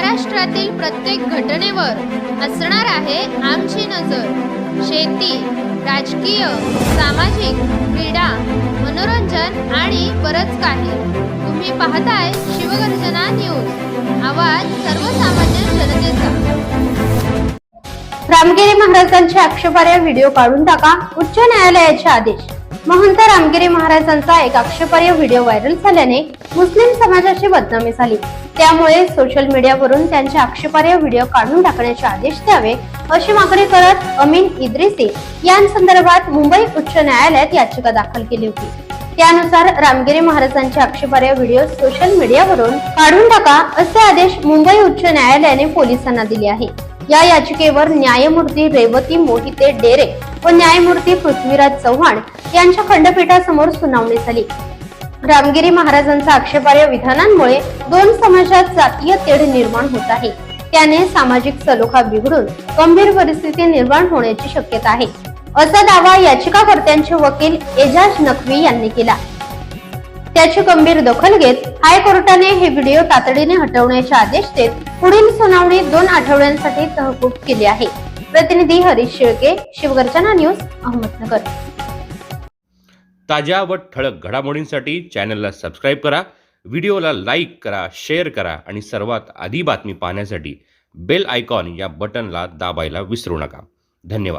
महाराष्ट्रातील प्रत्येक घटनेवर असणार आहे आमची नजर. शेती राजकीय सामाजिक क्रीडा मनोरंजन आणि बरंच काही. तुम्ही पाहताय शिवगर्जना न्यूज. आवाज सर्वसामान्य जनतेचा. रामगिरी महाराजांचे आक्षेपार्ह व्हिडिओ काढून टाका. उच्च न्यायालयाचे आदेश. महंत रामगिरी महाराजांचा एक आक्षेपार्ह व्हिडिओ व्हायरल झाल्याने मुस्लिम समाजाची बदनामी झाली. त्यामुळे सोशल मीडियावरून त्यांचे आक्षेपार्ह व्हिडिओ काढून टाकण्याचे आदेश द्यावे अशी मागणी करत अमीन इद्रिसी यांसंदर्भात मुंबई उच्च न्यायालयात याचिका दाखल केली होती. त्यानुसार रामगिरी महाराजांचे आक्षेपार्ह व्हिडिओ सोशल मीडियावरून काढून टाका असे आदेश मुंबई उच्च न्यायालयाने पोलिसांना दिले आहे. या याचिकेवर न्यायमूर्ती रेवती मोहिते डेरे व न्यायमूर्ती पृथ्वीराज चव्हाण यांच्या खंडपीठासमोर सुनावणी झाली. रामगिरी महाराजांचा आक्षेपार्ह विधानांमुळे दोन समाजात जातीय तेढ निर्माण होत आहे. त्याने सामाजिक सलोखा बिघडून गंभीर परिस्थिती निर्माण होण्याची शक्यता आहे. असा दावा याचिकाकर्त्यांचे वकील एजाज नखवी यांनी केला. त्याची गंभीर दखल घेत हायकोर्टाने हे व्हिडिओ तातडीने हटवण्याचे आदेश देत पुढील सुनावणी दोन आठवड्यांसाठी तहकूब केली आहे. प्रतिनिधी हरीश शेळके शिवगर्जना न्यूज अहमदनगर. ताज्या व ठळक घडामोडींसाठी चॅनलला सबस्क्राईब करा व्हिडिओला लाईक करा शेअर करा आणि सर्वात आधी बातमी पाहण्यासाठी बेल आयकॉन या बटनला दाबायला विसरू नका. धन्यवाद.